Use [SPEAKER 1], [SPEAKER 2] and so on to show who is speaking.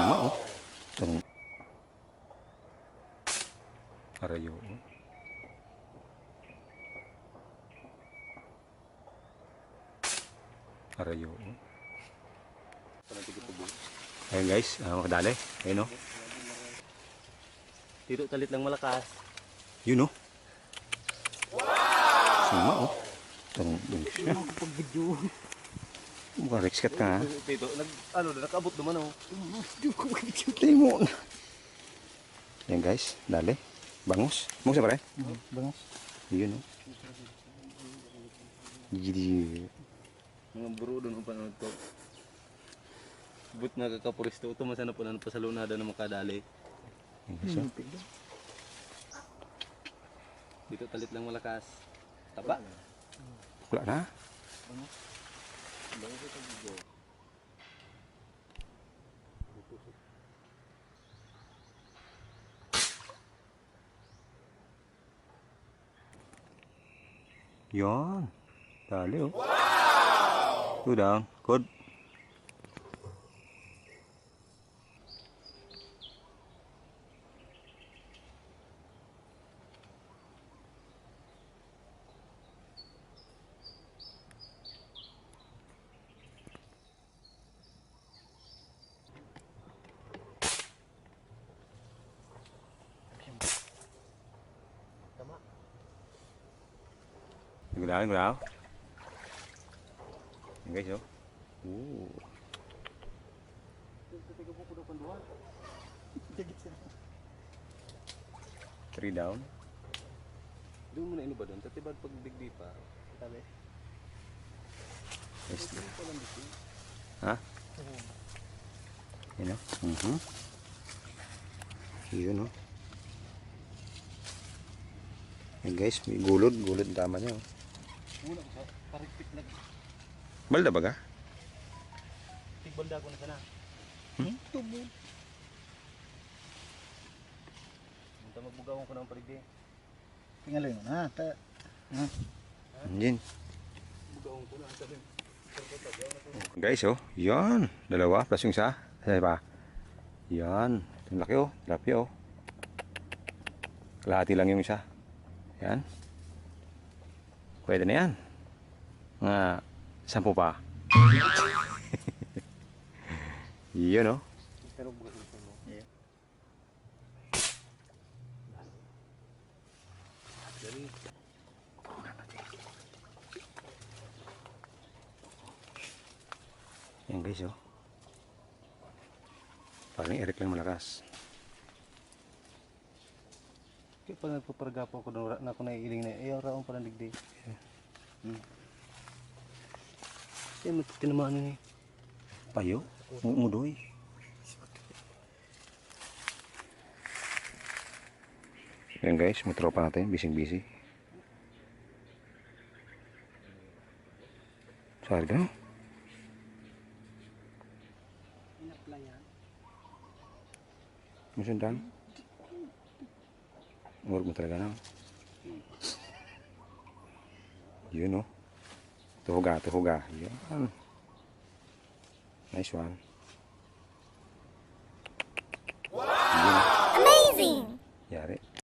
[SPEAKER 1] Sima oh. Arayo oh. Arayo oh. Ayun guys, uh, makadali. Ayun oh.
[SPEAKER 2] Tiro talit lang malakas.
[SPEAKER 1] Yun oh. Sima oh. Itong
[SPEAKER 2] Pag video.
[SPEAKER 1] Mukhang rikskat ka ha.
[SPEAKER 2] Tito, nag, ano, nakabot naman oh.
[SPEAKER 1] Tayo mo. Yan guys, dali. Bangus. Bangus na pare?
[SPEAKER 2] Bangas.
[SPEAKER 1] Yun oh. Gidi.
[SPEAKER 2] Mga bro doon kung paano ito. But nakakapuristo ito, masana po na pa sa lunada na makadali.
[SPEAKER 1] Yan guys oh.
[SPEAKER 2] Dito talit lang malakas. Taba.
[SPEAKER 1] Wala na. Yan. Dali oh. Wow! Tudang. Good. Gulaw, gulaw. Yan guys oh. Ooh. Three down.
[SPEAKER 2] Doon mo na ino ba doon? Tatibad pag digdi pa. Tali.
[SPEAKER 1] Yes. Ha? Yan oh. Mhm. Yun oh. Yan guys, may gulod, gulod tama niya oh.
[SPEAKER 2] Muna ko sa parikpit na.
[SPEAKER 1] Balda ba ka?
[SPEAKER 2] Tigbalda ko na sana.
[SPEAKER 1] Hmm?
[SPEAKER 2] Tubod. Munta magbugawon ko ng parigdi.
[SPEAKER 3] Tingnan mo na. Ta
[SPEAKER 1] Yan.
[SPEAKER 2] Bugawon ko na sa din.
[SPEAKER 1] Guys, oh, yan. Dalawa, plus yung isa. Isa pa. Yan. Ang laki, oh. Grabe, oh. Kalahati lang yung isa. Yan. Pwede na yan. Mga sampu pa. Yun, oh.
[SPEAKER 3] Yeah.
[SPEAKER 2] Dali.
[SPEAKER 1] Yan, guys, oh. Parang Eric lang malakas.
[SPEAKER 2] Kaya pa nagpapargapo ako na, na ako naiiling na ayaw raong parang digdi. Yeah. Hmm. Kaya matitinamaan na eh.
[SPEAKER 1] Payo? mudoy? Yan guys, may tropa natin, bising-busy. Sarga? Masundan? Mm -hmm. Huwag mo talaga na. Yun oh. Tuhuga, tuhuga. Yan. Nice one.